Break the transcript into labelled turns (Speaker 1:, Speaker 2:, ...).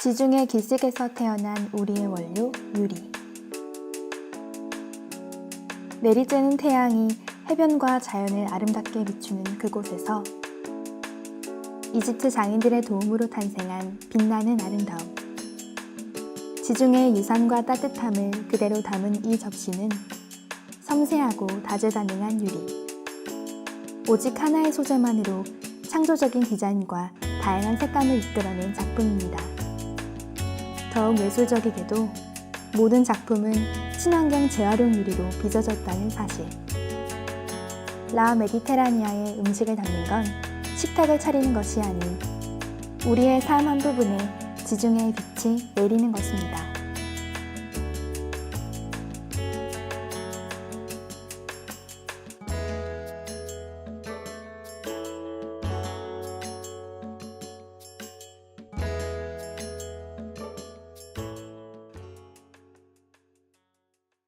Speaker 1: 지중해 기슭에서 태어난 우리의 원료 유리. 내리쬐는 태양이 해변과 자연을 아름답게 비추는 그곳에서 이집트 장인들의 도움으로 탄생한 빛나는 아름다움. 지중해의 유산과 따뜻함을 그대로 담은 이 접시는 섬세하고 다재다능한 유리. 오직 하나의 소재만으로 창조적인 디자인과 다양한 색감을 이끌어낸 작품입니다. 더욱 예술적이게도 모든 작품은 친환경 재활용 유리로 빚어졌다는 사실. 라 메디테라니아의 음식을 담는 건 식탁을 차리는 것이 아닌 우리의 삶 한 부분에 지중해의 빛이 내리는 것입니다.